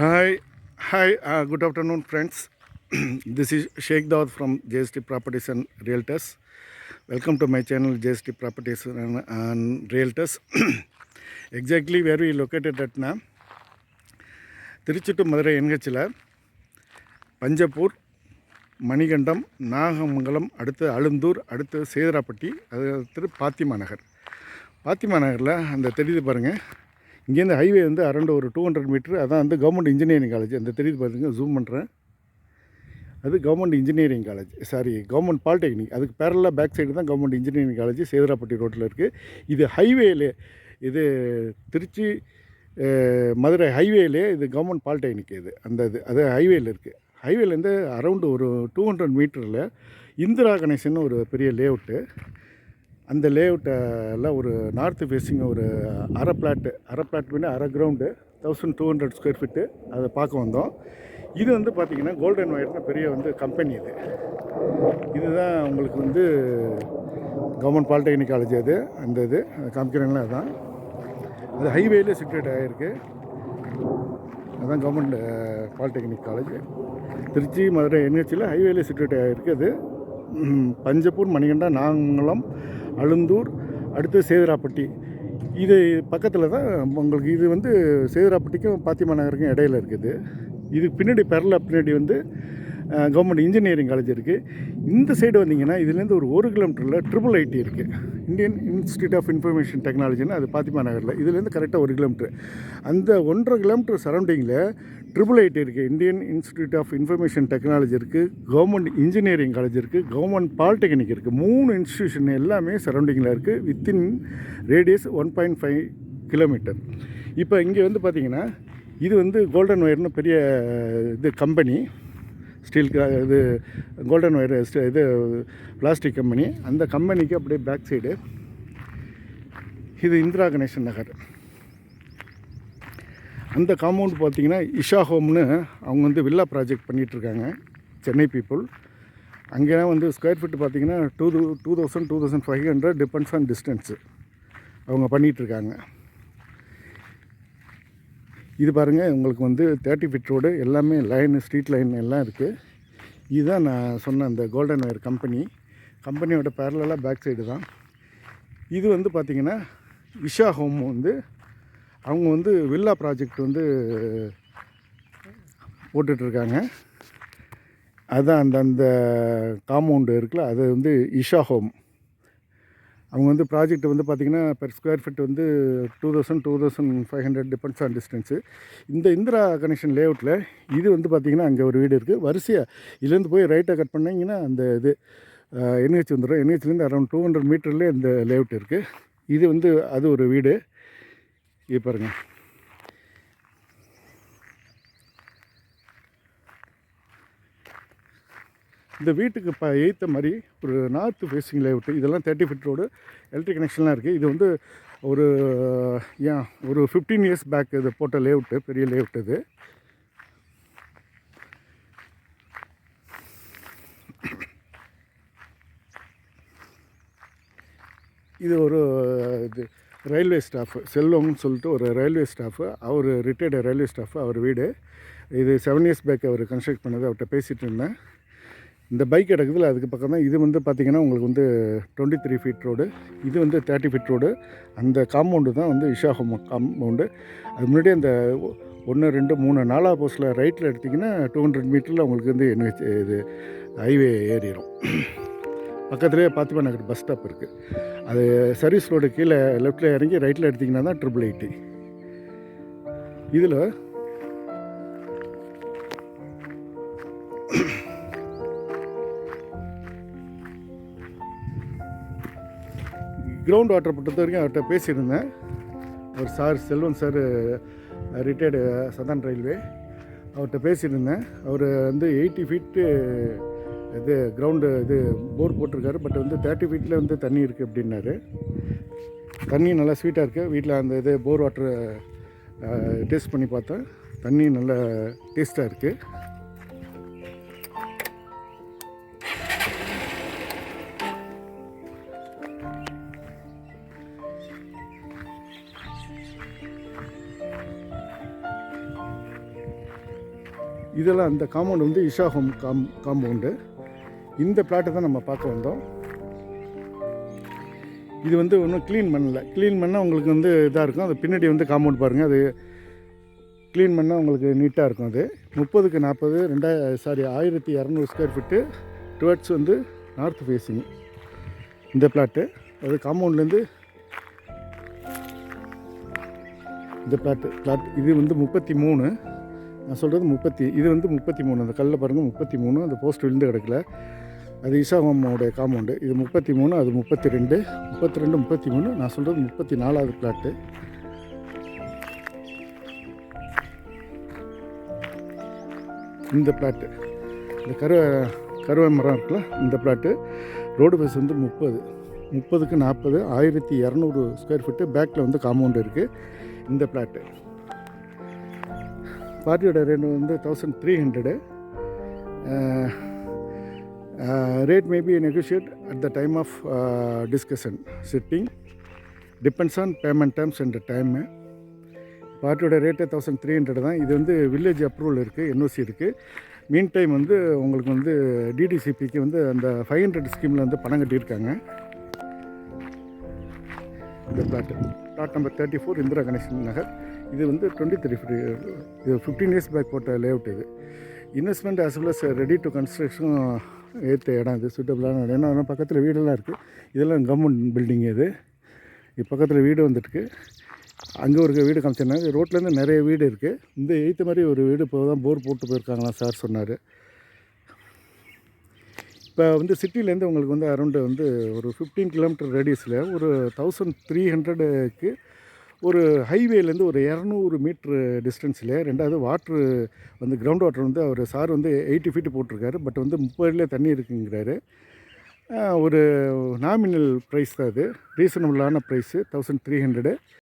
Hi, hi. Uh, good afternoon, friends. this is Sheikh Dawud from JST Properties and Realtors. Welcome to my channel JST Properties and, and Realtors. exactly where we located at now. Tiruchi to Madurai என்ஹெச்சில் Panjappur Manikandam Nagamangalam அடுத்து அழுந்தூர் அடுத்து சேதராப்பட்டி அது அடுத்து பாத்திமா நகர் பாத்திமா நகரில் அந்த தெரியுது பாருங்கள் இங்கேருந்து highway வந்து அரௌண்ட் ஒரு டூ ஹண்ட்ரட் மீட்ரு அதான் வந்து கவர்மெண்ட் இன்ஜினியரிங் காலேஜ் அந்த தெரியுது பார்த்துங்க ஜூம் பண்ணுறேன் அது government engineering college sorry government polytechnic அதுக்கு பேரலாக பேக் சைடு தான் கவர்மெண்ட் இன்ஜினியரிங் காலேஜ் சேதராப்பட்டி ரோட்டில் இருக்குது இது ஹைவேலே இது திருச்சி மதுரை ஹைவேலே இது கவர்மெண்ட் பாலிடெக்னிக் இது. அந்த இது அது ஹைவேல இருக்குது ஹைவேலேருந்து அரௌண்டு ஒரு டூ ஹண்ட்ரட் மீட்டரில் இந்திரா கணேசன் ஒரு பெரிய லேஅவுட்டு அந்த லேஅவுட்டில் ஒரு நார்த்து ஃபேஸிங் ஒரு அரை பிளாட்டு அரை பிளாட் பண்ணி அரை ground thousand two hundred square feet அதை பார்க்க வந்தோம். இது வந்து பார்த்திங்கன்னா கோல்டன் ஒயர்னு பெரிய வந்து கம்பெனி இது. இதுதான் உங்களுக்கு வந்து கவர்மெண்ட் பாலிடெக்னிக் காலேஜ் அது அந்த இது அது காமிக்கிறாங்களா அதுதான் அது ஹைவேலே சிக்ரெட் ஆகிருக்கு அதுதான் government polytechnic college Tiruchi Madurai என்ஹெச்சில் ஹைவேலே சிக்ரெட் ஆகிருக்கு அது. பஞ்சப்பூர் மணிகண்டா நாங்கலம் அழுந்தூர் அடுத்து சேதுராப்பட்டி. இது பக்கத்தில் தான் உங்களுக்கு இது வந்து சேதுராப்பட்டிக்கும் பாத்திமா நகருக்கும் இடையில இருக்குது. இதுக்கு பின்னாடி பெரல பின்னாடி வந்து கவர்மெண்ட் இன்ஜினியரிங் காலேஜ் இருக்குது இந்த சைடு வந்தீங்கன்னா இதுலேருந்து ஒரு ஒரு கிலோமீட்டரில் ட்ரிபிள் ஐடி இருக்குது இந்தியன் இன்ஸ்டியூட் ஆஃப் இன்ஃபர்மேஷன் டெக்னாலஜின்னு அது பாத்திமா நகரில். இதுலேருந்து கரெக்டாக ஒரு கிலோமீட்டர் அந்த ஒன்றரை கிலோமீட்டர் சரௌண்டிங்கில் ட்ரிபிள் ஐடி இருக்குது Indian institute of information technology இருக்குது கவர்மெண்ட் இன்ஜினியரிங் காலேஜ் இருக்குது கவர்மெண்ட் பாலிடெக்னிக் இருக்குது மூணு இன்ஸ்டியூஷன் எல்லாமே சரௌண்டிங்கில் இருக்குது within radius one point five kilometre இப்போ இங்கே வந்து பார்த்திங்கன்னா இது வந்து கோல்டன் ஒயர்னு பெரிய இது கம்பெனி ஸ்டீல் இது கோல்டன் ஒயர் இது பிளாஸ்டிக் கம்பெனி. அந்த கம்பெனிக்கு அப்படியே பேக் சைடு இது இந்திரா கணேசன் நகர். அந்த காம்பவுண்ட் பார்த்தீங்கன்னா இஷா ஹோம்னு அவங்க வந்து வில்லா ப்ராஜெக்ட் பண்ணிகிட்ருக்காங்க சென்னை பீப்புள். அங்கே வந்து ஸ்கொயர் ஃபீட் பார்த்தீங்கன்னா two two thousand two thousand five hundred depends on distance அவங்க பண்ணிகிட்ருக்காங்க இது பாருங்கள் உங்களுக்கு வந்து தேர்ட்டி ஃபிட் ரோடு எல்லாமே லைன் ஸ்ட்ரீட் லைன் எல்லாம் இருக்குது இதுதான் நான் சொன்ன அந்த கோல்டன் ஒயர் கம்பெனி கம்பெனியோட பேரலாக பேக் சைடு தான். இது வந்து பார்த்திங்கன்னா விஷா ஹோம் வந்து அவங்க வந்து வில்லா ப்ராஜெக்ட் வந்து போட்டுட்ருக்காங்க. அதுதான் அந்த அந்த காம்பவுண்டு இருக்குல்ல அது வந்து இஷா ஹோம் அவங்க வந்து ப்ராஜெக்ட் வந்து பார்த்திங்கன்னா பெர் ஸ்கொயர் ஃபீட் வந்து two thousand two thousand five hundred depends on distance இந்த இந்திரா கனெக்ஷன் லேஅவுட்டில் இது வந்து பார்த்திங்கன்னா அங்கே ஒரு வீடு இருக்குது வரிசையாக இதுலேருந்து போய் ரைட்டை கட் பண்ணிங்கன்னா அந்த இது என்ஹெச் வந்துடும் என்ஹெச்லேருந்து அரௌண்ட் டூ ஹண்ட்ரட் மீட்டர்லேயே இந்த லேஅவுட் இருக்குது இது வந்து அது ஒரு வீடு. இது பாருங்கள் இந்த வீட்டுக்கு இப்போ எய்த்த மாதிரி ஒரு நார்த்து ஃபேஸிங் லேவுட்டு இதெல்லாம் தேர்ட்டி ஃபிட் ரோடு எலக்ட்ரிக் கனெக்ஷன்லாம் இருக்குது இது வந்து ஒரு ஏன் ஒரு ஃபிஃப்டீன் இயர்ஸ் பேக் இது போட்ட லேவுட்டு பெரிய லேஅவுட் இது. இது ஒரு இது ரயில்வே ஸ்டாஃப் செல்வம்னு சொல்லிட்டு ஒரு ரயில்வே ஸ்டாஃபு அவர் ரிட்டையர்டு ரயில்வே ஸ்டாஃப் அவர் வீடு. இது செவன் இயர்ஸ் பேக் அவர் கன்ஸ்ட்ரக்ட் பண்ணது அவர்கிட்ட பேசிகிட்டு இருந்தேன். இந்த பைக் கிடக்குதுல அதுக்கு பக்கம் தான் இது வந்து பார்த்திங்கன்னா உங்களுக்கு வந்து டுவெண்ட்டி த்ரீ ஃபீட் ரோடு இது வந்து தேர்ட்டி ஃபீட் ரோடு அந்த காம்பவுண்டு தான் வந்து இஷா ஹோம் காம்பவுண்டு அது முன்னாடி அந்த ஒன்று ரெண்டு மூணு நாலாவது போஸ்ட்டில் ரைட்டில் எடுத்திங்கன்னா டூ ஹண்ட்ரட் மீட்டரில் உங்களுக்கு வந்து என்ன இது ஹைவே ஏறிடும் பக்கத்துலேயே பார்த்துப்பா நகர் பஸ் ஸ்டாப் இருக்குது அது சர்வீஸ் ரோடு கீழே லெஃப்ட்டில் இறங்கி ரைட்டில் எடுத்திங்கன்னா தான் ட்ரிபிள் எயிட்டி இதில் கிரவுண்ட் வாட்டர் பொறுத்த வரைக்கும் அவர்கிட்ட பேசியிருந்தேன். அவர் sir Selvan sir retired southern railway அவர்கிட்ட பேசியிருந்தேன். அவர் வந்து எயிட்டி ஃபீட்டு இது கிரவுண்டு இது போர் போட்டிருக்காரு. பட் வந்து தேர்ட்டி ஃபீட்டில் வந்து தண்ணி இருக்குது அப்படின்னாரு. தண்ணி நல்லா ஸ்வீட்டாக இருக்குது வீட்டில் அந்த இது போர் வாட்டர் டேஸ்ட் பண்ணி பார்த்தேன். தண்ணி நல்லா டேஸ்ட்டாக இருக்குது இதெல்லாம் அந்த காம்பவுண்டு வந்து இஷா ஹோம் காம் காம்பவுண்டு இந்த பிளாட்டை தான் நம்ம பார்க்க வந்தோம். இது வந்து ஒன்றும் க்ளீன் பண்ணல. க்ளீன் பண்ணால் உங்களுக்கு வந்து இதாக இருக்கும். அது பின்னாடி வந்து காம்பவுண்ட் பாருங்கள் அது க்ளீன் பண்ணால் உங்களுக்கு நீட்டாக இருக்கும் அது. முப்பதுக்கு நாற்பது ரெண்டா சாரி ஆயிரத்தி இரநூறு ஸ்கொயர் ஃபீட்டு டுவர்ட்ஸ் வந்து நார்த் ஃபேஸிங் இந்த பிளாட்டு அது காம்பவுண்ட்லேருந்து இந்த பிளாட்டு பிளாட் இது வந்து முப்பத்தி மூணு. நான் சொல்கிறது முப்பத்தி இது வந்து முப்பத்தி மூணு அந்த கல்லில் பாருங்கள் முப்பத்தி மூணு அந்த போஸ்ட் விழுந்து கிடக்கல. அது இசாகோமோடைய காம்பவுண்டு இது முப்பத்தி மூணு அது முப்பத்தி ரெண்டு முப்பத்தி ரெண்டு முப்பத்தி மூணு நான் சொல்கிறது முப்பத்தி நாலாவது பிளாட்டு இந்த பிளாட்டு இந்த கருவ கருவை மரம் இருக்குல்ல இந்த பிளாட்டு ரோடு பஸ் வந்து முப்பது முப்பதுக்கு நாற்பது ஆயிரத்தி இரநூறு ஸ்கொயர் ஃபீட்டு பேக்கில் வந்து காம்பவுண்டு இருக்குது இந்த பிளாட்டு பார்ட்டியோட ரேட் வந்து thousand three hundred rate maybe negotiate at the time of discussion sitting depends on payment terms and time பார்ட்டியோட ரேட்டே தௌசண்ட் த்ரீ ஹண்ட்ரட் தான். இது வந்து வில்லேஜ் அப்ரூவல் இருக்குது என்ஓசி இருக்குது மீன் டைம் வந்து உங்களுக்கு வந்து டிடிசிபிக்கு வந்து அந்த ஃபைவ் ஹண்ட்ரட் ஸ்கீமில் வந்து பணம் கட்டியிருக்காங்க. இந்த plot plot number thirty four Indira Ganesan Nagar. இது வந்து டுவெண்ட்டி த்ரீ இது ஃபிஃப்டீன் இயர்ஸ் பேக் போட்ட லேஅவுட் இது. Investment as well as ready to construction ஏற்ற இடம் இது சூட்டபிளான இடம். ஏன்னா பக்கத்தில் வீடெல்லாம் இருக்குது இதெல்லாம் கவர்மெண்ட் பில்டிங் இது. இது பக்கத்தில் வீடு வந்துட்டுருக்கு. அங்கே ஒரு வீடு காமிச்சிருந்தாங்க ரோட்லேருந்து நிறைய வீடு இருக்குது இந்த எய்த்த மாதிரி ஒரு வீடு இப்போ தான் போர் போட்டு போயிருக்காங்களாம் சார் சொன்னார். இப்போ வந்து சிட்டிலேருந்து உங்களுக்கு வந்து அரௌண்டு வந்து ஒரு ஃபிஃப்டீன் கிலோமீட்டர் ரேடியஸில் ஒரு தௌசண்ட் த்ரீ ஹண்ட்ரடுக்கு ஒரு ஹைவேலேருந்து ஒரு இரநூறு மீட்ரு டிஸ்டன்ஸில் ரெண்டாவது வாட்ரு வந்து கிரவுண்ட் வாட்டர் வந்து அவர் சார் வந்து எயிட்டி ஃபீட்டு போட்டிருக்காரு. பட் வந்து முப்பதுல தண்ணி இருக்குங்கிறாரு. ஒரு நாமினல் ப்ரைஸ் தான் அது. ரீசனபுளான ப்ரைஸு தௌசண்ட் த்ரீ ஹண்ட்ரடு